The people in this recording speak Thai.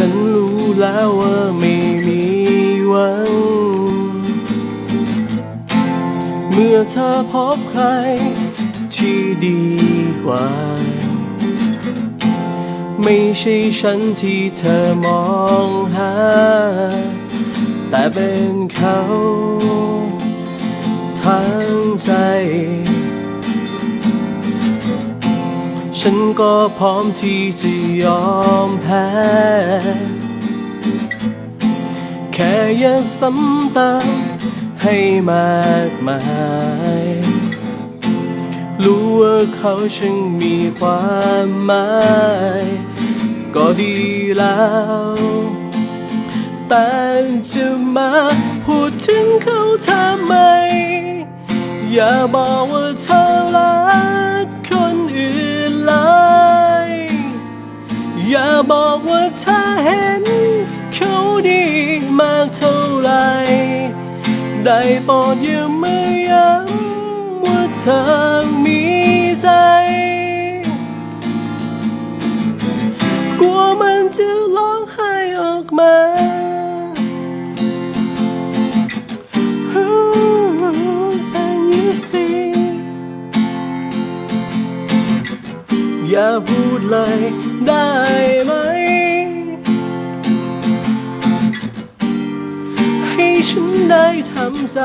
ฉันรู้แล้วว่าไม่มีหวัง เมื่อเธอพบใคร ที่ดีกว่า ไม่ใช่ฉันที่เธอมองหา แต่เป็นเขา ทั้งใจ ฉันก็พร้อมที่จะยอมแพ้ แค่อย่าซ้ำเติมให้มากมาย รู้ว่าเขาช่างมีความหมาย ก็ดีแล้ว แต่จะมาพูดถึงเขาทำไม อย่าบอกว่าเธอ บอกว่าเธอเห็น เขาดีมากเท่าไร ได้โปรดอย่ามาย้ำว่าเธอมีใจกลัวมันจะร้องไห้ออกมา อย่าพูดเลยได้ไหม ให้ฉันได้ทำใจ